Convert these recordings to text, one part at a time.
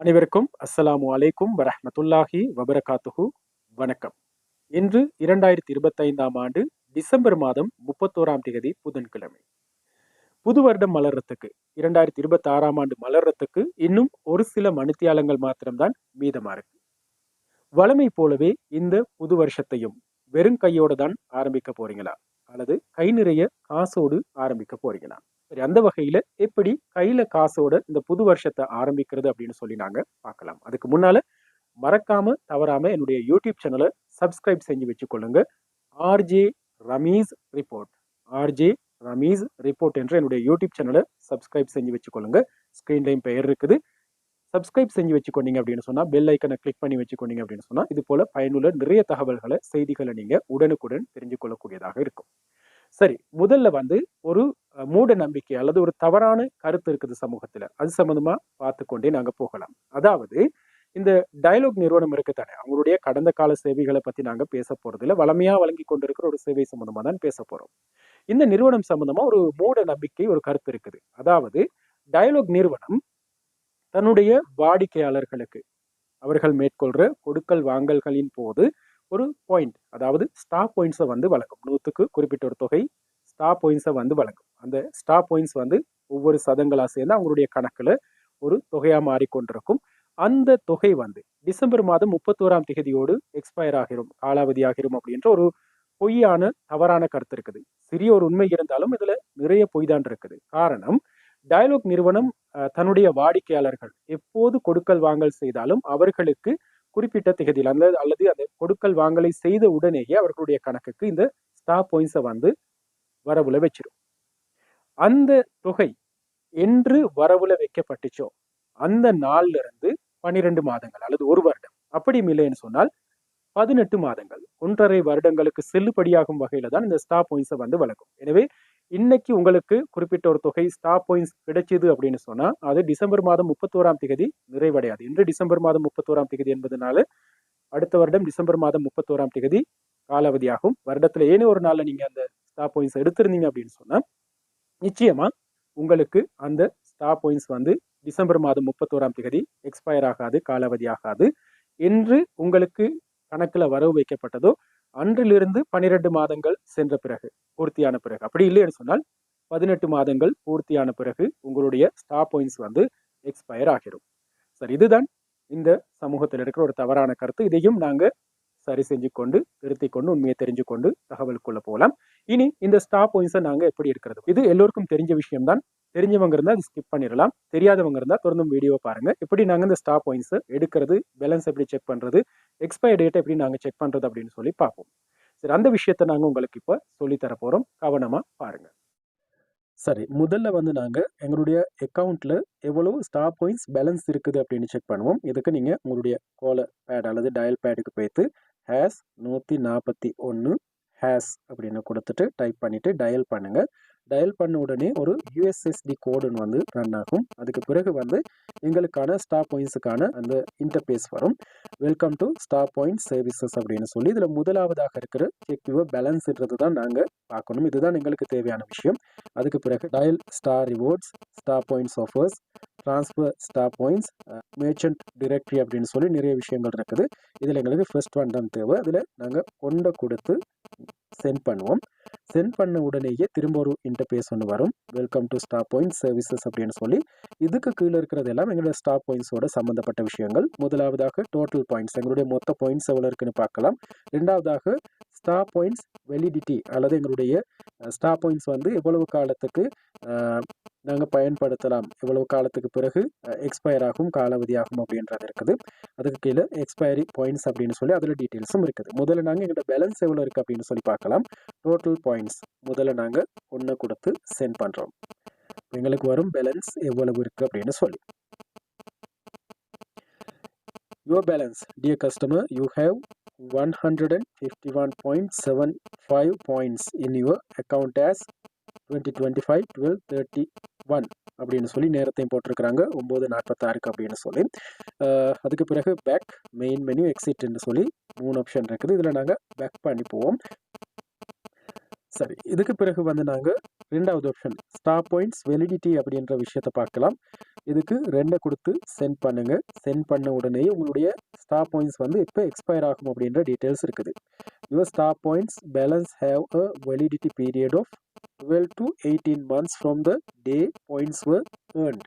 அனைவருக்கும் அஸ்ஸலாமு அலைக்கும் வரஹமத்துல்லாஹி வபரகாத்துஹு. வணக்கம். இன்று இரண்டாயிரத்தி இருபத்தைந்தாம் ஆண்டு டிசம்பர் மாதம் முப்பத்தோராம் தேதி புதன்கிழமை. புது வருடம் மலர்றதுக்கு இரண்டாயிரத்தி இருபத்தி ஆறாம் ஆண்டு மலர்றதுக்கு இன்னும் ஒரு சில மணித்தியாலங்கள் மாத்திரம்தான் மீதமா இருக்கு. வளமை போலவே இந்த புது வருஷத்தையும் வெறும் கையோட தான் ஆரம்பிக்க போறீங்களா? அல்லது கை நிறைய காசோடு ஆரம்பிக்க போறீங்களா? சரி அந்த வகையில எப்படி கையில காசோட இந்த புது வருஷத்தை ஆரம்பிக்கிறது அப்படின்னு சொல்லி நாங்க பார்க்கலாம். அதுக்கு முன்னால மறக்காம தவறாம என்னுடைய யூடியூப் சேனலை சப்ஸ்கிரைப் செஞ்சு வச்சுக்கொள்ளுங்க. RJ Rameez report. RJ Rameez report என்ற என்னுடைய யூடியூப் சேனலை சப்ஸ்கிரைப் செஞ்சு வச்சுக்கொள்ளுங்க. ஸ்க்ரீன்லையும் பெயர் இருக்குது. சப்ஸ்கிரைப் செஞ்சு வச்சுக்கொண்டீங்க அப்படின்னு சொன்னால் பெல் ஐக்கனை கிளிக் பண்ணி வச்சுக்கொண்டீங்க அப்படின்னு சொன்னால் இது போல பயனுள்ள நிறைய தகவல்களை செய்திகளை நீங்கள் உடனுக்குடன் தெரிஞ்சு கொள்ளக்கூடியதாக இருக்கும். சரி முதல்ல வந்து ஒரு மூட நம்பிக்கை அல்லது ஒரு தவறான கருத்து இருக்குது சமூகத்தில். அது சம்மந்தமாக பார்த்து கொண்டே நாங்கள் போகலாம். அதாவது இந்த டைலாக் நிறுவனம் இருக்கு தானே அவங்களுடைய கடந்த கால சேவைகளை பற்றி நாங்கள் பேச போகிறதில்ல வளமையாக வழங்கி கொண்டிருக்கிற ஒரு சேவை சம்மந்தமாக தான் பேச போகிறோம் இந்த நிறுவனம் சம்மந்தமாக ஒரு மூட நம்பிக்கை ஒரு கருத்து இருக்குது. அதாவது டயலாக் நிறுவனம் தன்னுடைய வாடிக்கையாளர்களுக்கு அவர்கள் மேற்கொள்கிற கொடுக்கல் வாங்கல்களின் போது ஒரு பாயிண்ட் அதாவது ஸ்டாப் பாயிண்ட்ஸை வந்து வழங்கும். நூற்றுக்கு குறிப்பிட்ட ஒரு தொகை ஸ்டா பாயிண்ட்ஸை வந்து வழங்கும். அந்த ஸ்டா பாயிண்ட்ஸ் வந்து ஒவ்வொரு சதங்களாக சேர்ந்து அவங்களுடைய கணக்கில் ஒரு தொகையாக மாறிக்கொண்டிருக்கும். அந்த தொகை வந்து டிசம்பர் மாதம் முப்பத்தோராம் தேதியோடு எக்ஸ்பயர் ஆகிரும் காலாவதி ஆகிரும் அப்படின்ற ஒரு பொய்யான தவறான கருத்து இருக்குது. சிறிய ஒரு உண்மை இருந்தாலும் இதில் நிறைய பொய் தான் இருக்குது. காரணம் டயலாக் நிறுவனம் அஹ், தன்னுடைய வாடிக்கையாளர்கள் எப்போது கொடுக்கல் வாங்கல் செய்தாலும் அவர்களுக்கு குறிப்பிட்ட திகதியில் அந்த அல்லது அந்த கொடுக்கல் வாங்கலை செய்த உடனேயே அவர்களுடைய கணக்குக்கு இந்த ஸ்டாப் பாயிண்ட்ஸை வந்து வரவுல வச்சிரும். அந்த தொகை என்று வரவுல வைக்கப்பட்டுச்சோ அந்த நாள்ல இருந்து பனிரெண்டு மாதங்கள் அல்லது ஒரு வருடம். அப்படி இல்லைன்னு சொன்னால் பதினெட்டு மாதங்கள் ஒன்றரை வருடங்களுக்கு செல்லுபடியாகும் வகையில தான் இந்த ஸ்டாப் பாயிண்ட்ஸை வந்து வழங்கும். எனவே இன்னைக்கு உங்களுக்கு குறிப்பிட்ட ஒரு தொகை ஸ்டாப் பாயிண்ட்ஸ் கிடைச்சது அப்படின்னு சொன்னா அது டிசம்பர் மாதம் முப்பத்தோராம் தேதி நிறைவடையாது. இன்று டிசம்பர் மாதம் முப்பத்தோராம் தேதி என்பதனால அடுத்த வருடம் டிசம்பர் மாதம் முப்பத்தோராம் தேதி காலாவதியாகும். வருடத்துல ஏனோ ஒரு நாள்ல நீங்க அந்த ஸ்டார் பாயிண்ட்ஸ் எடுத்திருந்தீங்க அப்படின்னு சொன்னால் நிச்சயமாக உங்களுக்கு அந்த ஸ்டார் பாயிண்ட்ஸ் வந்து டிசம்பர் மாதம் முப்பத்தோராம் தேதி எக்ஸ்பயர் ஆகாது காலாவதி ஆகாது என்று உங்களுக்கு கணக்கில் வரவு வைக்கப்பட்டதோ அன்றிலிருந்து பன்னிரெண்டு மாதங்கள் சென்ற பிறகு பூர்த்தியான பிறகு. அப்படி இல்லைன்னு சொன்னால் பதினெட்டு மாதங்கள் பூர்த்தியான பிறகு உங்களுடைய ஸ்டாப் பாயிண்ட்ஸ் வந்து எக்ஸ்பயர் ஆகிடும். சரி இதுதான் இந்த சமூகத்தில் இருக்கிற ஒரு தவறான கருத்து. இதையும் நாங்கள் சரி செஞ்சு கொண்டு திருத்தி கொண்டு உண்மையை தெரிஞ்சு கொண்டு தகவலுக்குள்ள போகலாம். இனி இந்த ஸ்டாப் பாயிண்ட்ஸை நாங்கள் எப்படி இருக்கிறது இது எல்லோருக்கும் தெரிஞ்ச விஷயம் தான் தெரிஞ்சவங்க இருந்தால் அது ஸ்கிப் பண்ணிடலாம். தெரியாதவங்க இருந்தால் தொடர்ந்தும் வீடியோ பாருங்க. எப்படி நாங்கள் இந்த ஸ்டாப் பாயிண்ட்ஸை எடுக்கிறது? பேலன்ஸ் எப்படி செக் பண்ணுறது எக்ஸ்பயர் டேட்டை எப்படி நாங்கள் செக் பண்ணுறது அப்படின்னு சொல்லி பார்ப்போம். சரி அந்த விஷயத்தை நாங்கள் உங்களுக்கு இப்போ சொல்லி தர கவனமாக பாருங்கள் சரி முதல்ல வந்து நாங்கள் எங்களுடைய அக்கௌண்ட்டில் எவ்வளவு ஸ்டார் பாயிண்ட்ஸ் பேலன்ஸ் இருக்குது அப்படின்னு செக் பண்ணுவோம். இதுக்கு நீங்கள் உங்களுடைய கோல பேட் அல்லது டயல் பேடுக்கு போய்த்து ஹேஸ் நூற்றி நாற்பத்தி ஒன்று ஹேஸ் அப்படின்னு கொடுத்துட்டு டைப் பண்ணிவிட்டு டயல் பண்ணுங்கள் டயல் பண்ண உடனே ஒரு யூஎஸ்எஸ்டி கோடுன்னு வந்து ரன் ஆகும். அதுக்கு பிறகு வந்து எங்களுக்கான ஸ்டார் பாயிண்ட்ஸுக்கான அந்த இன்டர்பேஸ் வரும். Welcome to star point services அப்படின்னு சொல்லி இதில் முதலாவதாக இருக்கிற செக் யுவர் பேலன்ஸ்ன்றது தான் நாங்கள் பார்க்கணும். இதுதான் எங்களுக்கு தேவையான விஷயம். அதுக்கு பிறகு dial star rewards star points offers transfer star points merchant directory அப்படின்னு சொல்லி நிறைய விஷயங்கள் இருக்குது. இதில் எங்களுக்கு ஃபர்ஸ்ட் ஒன் தான் தேவை. இதில் நாங்கள் கொண்ட கொடுத்து சென்ட் பண்ணுவோம். சென்ட் பண்ண உடனேயே திரும்ப ஒரு இன்டர்பேஸ் ஒன்று வரும். Welcome to star point services அப்படின்னு சொல்லி இதுக்கு கீழே இருக்கிறது எல்லாம் எங்களுடைய ஸ்டாப் பாயிண்ட்ஸோட சம்மந்தப்பட்ட விஷயங்கள். முதலாவதாக டோட்டல் பாயிண்ட்ஸ் எங்களுடைய மொத்த பாயிண்ட்ஸ் எவ்வளோ இருக்குன்னு பார்க்கலாம். ரெண்டாவதாக ஸ்டா பாயிண்ட்ஸ் வெலிடிட்டி அல்லது எங்களுடைய ஸ்டாப் பாயிண்ட்ஸ் வந்து எவ்வளவு காலத்துக்கு நாங்கள் பயன்படுத்தலாம். இவ்வளவு காலத்துக்கு பிறகு எக்ஸ்பயர் ஆகும் காலாவதியாகும் அப்படின்றது இருக்குது. அதுக்கு கீழே எக்ஸ்பயரி பாயிண்ட்ஸ் அப்படின்னு சொல்லி அதில் டீட்டெயில்ஸும் இருக்குது. முதல்ல நாங்கள் எங்கள்கிட்ட பேலன்ஸ் எவ்வளோ இருக்குது அப்படின்னு சொல்லி பார்க்கலாம். டோட்டல் பாயிண்ட்ஸ் முதல்ல நாங்கள் ஒன்று கொடுத்து சென்ட் பண்ணுறோம் எங்களுக்கு வரும் பேலன்ஸ் எவ்வளவு இருக்குது அப்படின்னு சொல்லி. Your balance dear customer you have one hundred and fifty one point seven five points in your in as account twenty five twelve thirty one அப்படின்னு சொல்லி நேரத்தையும் போட்டிருக்கிறாங்க. ஒம்பது நாற்பத்தாறுக்கு அப்படின்னு சொல்லி. அதுக்கு பிறகு பேக் மெயின் மெனு எக்ஸிட்னு சொல்லி மூணு ஆப்ஷன் இருக்குது. இதில் நாங்கள் பேக் பண்ணி போவோம் சரி இதுக்கு பிறகு வந்து நாங்கள் ரெண்டாவது ஆப்ஷன் ஸ்டாப் பாயிண்ட்ஸ் வெலிடிட்டி அப்படின்ற விஷயத்தை பார்க்கலாம். இதுக்கு ரெண்டை கொடுத்து சென்ட் பண்ணுங்கள் சென்ட் பண்ண உடனே உங்களுடைய ஸ்டாப் பாயிண்ட்ஸ் வந்து இப்போ எக்ஸ்பயர் ஆகும் அப்படின்ற டீட்டெயில்ஸ் இருக்குது. Your star points balance have a validity period of twelve to eighteen months from the day points were earned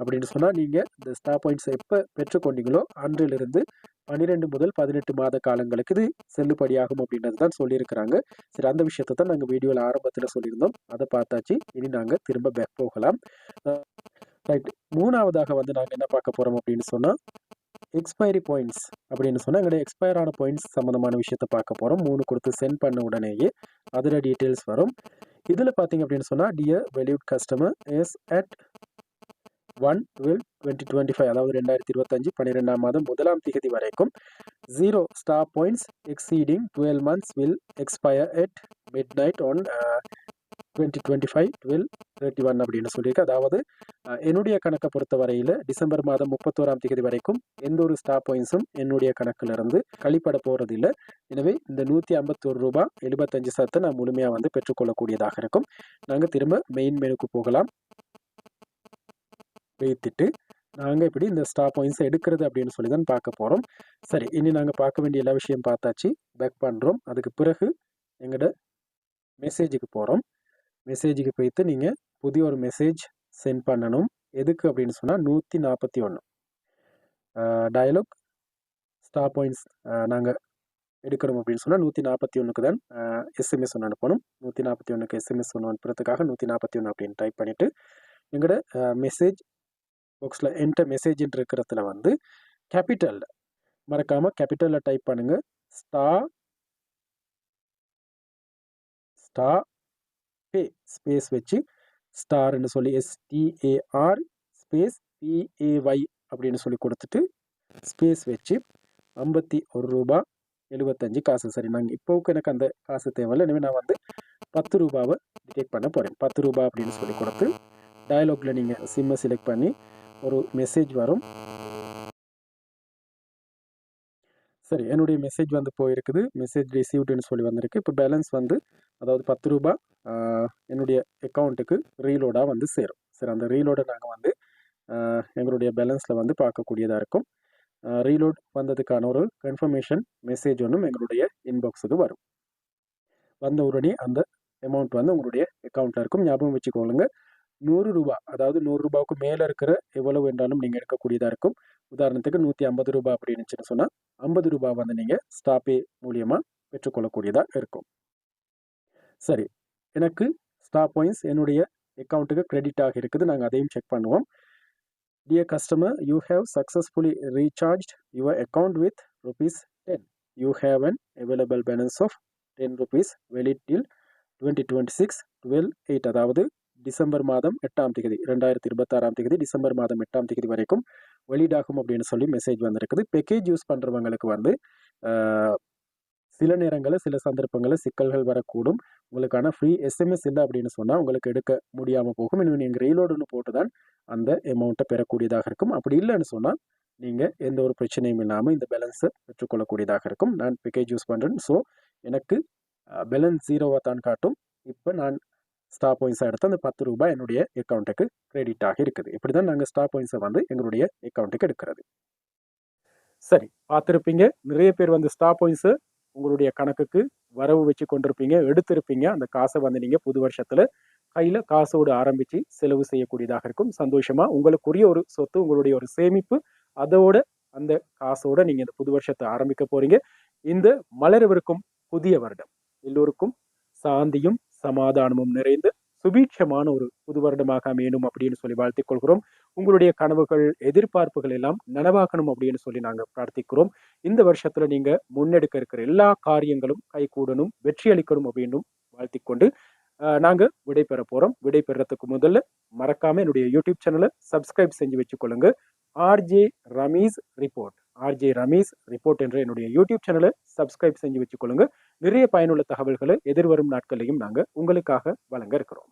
அப்படின்னு சொன்னால் நீங்கள் இந்த ஸ்டார் பாயிண்ட்ஸ் எப்போ பெற்றுக்கொண்டீங்களோ அன்றிலிருந்து பன்னிரெண்டு முதல் பதினெட்டு மாத காலங்களுக்கு இது செல்லுபடியாகும் அப்படின்றது தான் சொல்லியிருக்கிறாங்க. சரி அந்த விஷயத்தை தான் நாங்கள் வீடியோவில் ஆரம்பத்தில் சொல்லியிருந்தோம். அதை பார்த்தாச்சு. இனி நாங்கள் திரும்ப பேக் போகலாம். ரைட் மூணாவதாக வந்து நாங்கள் என்ன பார்க்க போகிறோம் அப்படின்னு சொன்னால் எக்ஸ்பைரி பாயிண்ட்ஸ் அப்படின்னு சொன்னால் எங்களுடைய எக்ஸ்பயர் ஆன பாயிண்ட்ஸ் சம்மந்தமான விஷயத்தை பார்க்க போகிறோம் மூணு கொடுத்து சென்ட் பண்ண உடனேயே அதில் டீட்டெயில்ஸ் வரும். இதில் பார்த்தீங்க அப்படின்னு சொன்னால் dear valued customer as at one twelve twenty twenty five அதாவது ரெண்டாயிரத்தி இருபத்தஞ்சு பன்னிரெண்டாம் மாதம் முதலாம் திகதி வரைக்கும் zero star points exceeding twelve months will expire at midnight on twenty twenty five twelve thirty one அப்படின்னு சொல்லியிருக்கு. அதாவது என்னுடைய கணக்கை பொறுத்த வரையில் டிசம்பர் மாதம் முப்பத்தோராம் தேதி வரைக்கும் எந்த ஒரு ஸ்டாப் பாயிண்ட்ஸும் என்னுடைய கணக்கிலிருந்து கழிப்பட போகிறது இல்லை எனவே இந்த நூற்றி ஐம்பத்தோரு ரூபா எழுபத்தஞ்சு சத்தை நான் முழுமையாக வந்து பெற்றுக்கொள்ளக்கூடியதாக இருக்கும். நாங்கள் திரும்ப மெயின் மெனுக்கு போகலாம். வைத்துட்டு நாங்கள் இப்படி இந்த ஸ்டாப் பாயிண்ட்ஸை எடுக்கிறது அப்படின்னு சொல்லி தான் பார்க்க போகிறோம் சரி இனி நாங்கள் பார்க்க வேண்டிய எல்லா விஷயம் பார்த்தாச்சு. பேக் பண்ணுறோம் அதுக்கு பிறகு எங்களோட மெசேஜுக்கு போகிறோம் மெசேஜுக்கு போய்த்து நீங்கள் புதிய ஒரு மெசேஜ் சென்ட் பண்ணணும். எதுக்கு அப்படின்னு சொன்னால் நூற்றி நாற்பத்தி ஒன்று டயலாக் ஸ்டார் பாயிண்ட்ஸ் நாங்கள் எடுக்கணும் அப்படின்னு சொன்னால் நூற்றி நாற்பத்தி ஒன்றுக்கு தான் எஸ்எம்எஸ் ஒன்று அனுப்பணும். நூற்றி நாற்பத்தி ஒன்றுக்கு எஸ்எம்எஸ் ஒன்று அனுப்புறதுக்காக நூற்றி நாற்பத்தி ஒன்று அப்படின்னு டைப் பண்ணிவிட்டு எங்களோட மெசேஜ் பாக்ஸில் என்ட மெசேஜின் இருக்கிறதுல வந்து கேபிட்டலில் மறக்காமல் கேபிட்டலில் டைப் பண்ணுங்கள் ஸ்டா ஸ்டா ஸ்பேஸ் வச்சு ஸ்டார்னு சொல்லி எஸ்டிஏஆர் ஸ்பேஸ் பிஏஒய் அப்படின்னு சொல்லி கொடுத்துட்டு ஸ்பேஸ் வச்சு ஐம்பத்தி ஒரு ரூபா எழுபத்தஞ்சு காசு. சரி நாங்கள் இப்போவுக்கு எனக்கு அந்த காசு தேவையில்லை. எனவே நான் வந்து பத்து ரூபாவை டிடெக்ட் பண்ண போகிறேன் பத்து ரூபா அப்படின்னு சொல்லி கொடுத்து டயலாகில் நீங்கள் சிம்மை செலக்ட் பண்ணி ஒரு மெசேஜ் வரும். சரி என்னுடைய மெசேஜ் வந்து போயிருக்குது. மெசேஜ் ரிசீவ்டுன்னு சொல்லி வந்திருக்கு. இப்போ பேலன்ஸ் வந்து அதாவது பத்து ரூபா என்னுடைய அக்கௌண்ட்டுக்கு ரீலோடாக வந்து சேரும். சரி அந்த ரீலோடை நாங்கள் வந்து எங்களுடைய பேலன்ஸில் வந்து பார்க்கக்கூடியதாக இருக்கும். ரீலோட் வந்ததுக்கான ஒரு கன்ஃபர்மேஷன் மெசேஜ் ஒன்றும் எங்களுடைய இன்பாக்ஸுக்கு வரும். வந்த உடனே அந்த அமௌண்ட் வந்து உங்களுடைய அக்கௌண்ட்டில் இருக்கும். ஞாபகம் வச்சுக்கோங்க நூறு ரூபா அதாவது நூறு ரூபாவுக்கு மேலே இருக்கிற எவ்வளவு என்றாலும் நீங்கள் எடுக்கக்கூடியதாக இருக்கும். உதாரணத்துக்கு நூற்றி ஐம்பது ரூபா அப்படின்னு சொன்னால் ஐம்பது ரூபா வந்து நீங்கள் ஸ்டாப்பே மூலியமாக பெற்றுக்கொள்ளக்கூடியதாக இருக்கும். சரி. எனக்கு ஸ்டாப் பாயிண்ட்ஸ் என்னுடைய அக்கௌண்ட்டுக்கு கிரெடிட் ஆகி இருக்குது. நாங்கள் அதையும் செக் பண்ணுவோம். Dear customer you have successfully recharge your account with rupees ten you have an available balance of ten rupees valid till twenty twenty six twelve eight அதாவது டிசம்பர் மாதம் எட்டாம் தேதி ரெண்டாயிரத்தி இருபத்தாறாம் தேதி டிசம்பர் மாதம் எட்டாம் தேதி வரைக்கும் வெளியிடாகும் அப்படின்னு சொல்லி மெசேஜ் வந்திருக்குது. பேக்கேஜ் யூஸ் பண்ணுறவங்களுக்கு வந்து சில நேரங்களில் சில சந்தர்ப்பங்களில் சிக்கல்கள் வரக்கூடும். உங்களுக்கான ஃப்ரீ எஸ்எம்எஸ் இல்லை அப்படின்னு சொன்னால் உங்களுக்கு எடுக்க முடியாமல் போகும். இன்னும் நீங்கள் ரீலோடுன்னு போட்டு தான் அந்த அமௌண்ட்டை பெறக்கூடியதாக இருக்கும். அப்படி இல்லைன்னு சொன்னால் நீங்கள் எந்த ஒரு பிரச்சனையும் இல்லாமல் இந்த பேலன்ஸை பெற்றுக்கொள்ளக்கூடியதாக இருக்கும். நான் பேக்கேஜ் யூஸ் பண்ணுறேன் ஸோ எனக்கு பேலன்ஸ் ஜீரோவாக தான் காட்டும். இப்போ நான் ஸ்டார் பாயிண்ட்ஸை எடுத்து அந்த பத்து ரூபாய் என்னுடைய அக்கௌண்ட்டுக்கு கிரெடிட் ஆகி இருக்குது. இப்படி தான் நாங்கள் ஸ்டார் பாயிண்ட்ஸை வந்து எங்களுடைய அக்கௌண்ட்டுக்கு எடுக்கிறது. சரி பார்த்துருப்பீங்க. நிறைய பேர் வந்து ஸ்டார் பாயிண்ட்ஸு உங்களுடைய கணக்குக்கு வரவு வச்சு கொண்டிருப்பீங்க எடுத்திருப்பீங்க. அந்த காசை வந்து நீங்கள் புது வருஷத்தில் கையில் காசோடு ஆரம்பித்து செலவு செய்யக்கூடியதாக இருக்கும். சந்தோஷமாக உங்களுக்குரிய ஒரு சொத்து உங்களுடைய ஒரு சேமிப்பு அதோட அந்த காசோட நீங்கள் இந்த புது வருஷத்தை ஆரம்பிக்க போகிறீங்க இந்த மலரவிருக்கும் புதிய வருடம். எல்லோருக்கும் சாந்தியும் சமாதானமும் நிறைந்து சுபீட்சமான ஒரு புது வருடமாக அமையணும் அப்படின்னு சொல்லி வாழ்த்திக் கொள்கிறோம். உங்களுடைய கனவுகள் எதிர்பார்ப்புகள் எல்லாம் நனவாக்கணும் அப்படின்னு சொல்லி நாங்கள் பிரார்த்திக்கிறோம். இந்த வருஷத்துல நீங்க முன்னெடுக்க இருக்கிற எல்லா காரியங்களும் கைகூடணும் வெற்றி அளிக்கணும் அப்படின்னு வாழ்த்திக் கொண்டு நாங்க போகிறோம் விடைபெறத்துக்கு போறோம். விடை முதல்ல மறக்காம என்னுடைய யூடியூப் சேனலை சப்ஸ்கிரைப் செஞ்சு வச்சுக்கொள்ளுங்க. RJ Rameez report RJ Rameez report என்ற என்னுடைய யூடியூப் சேனலை சப்ஸ்கிரைப் செஞ்சு வச்சுக்கொள்ளுங்க. நிறைய பயனுள்ள தகவல்களை எதிர்வரும் நாட்களையும் நாங்கள் உங்களுக்காக வழங்க இருக்கிறோம்.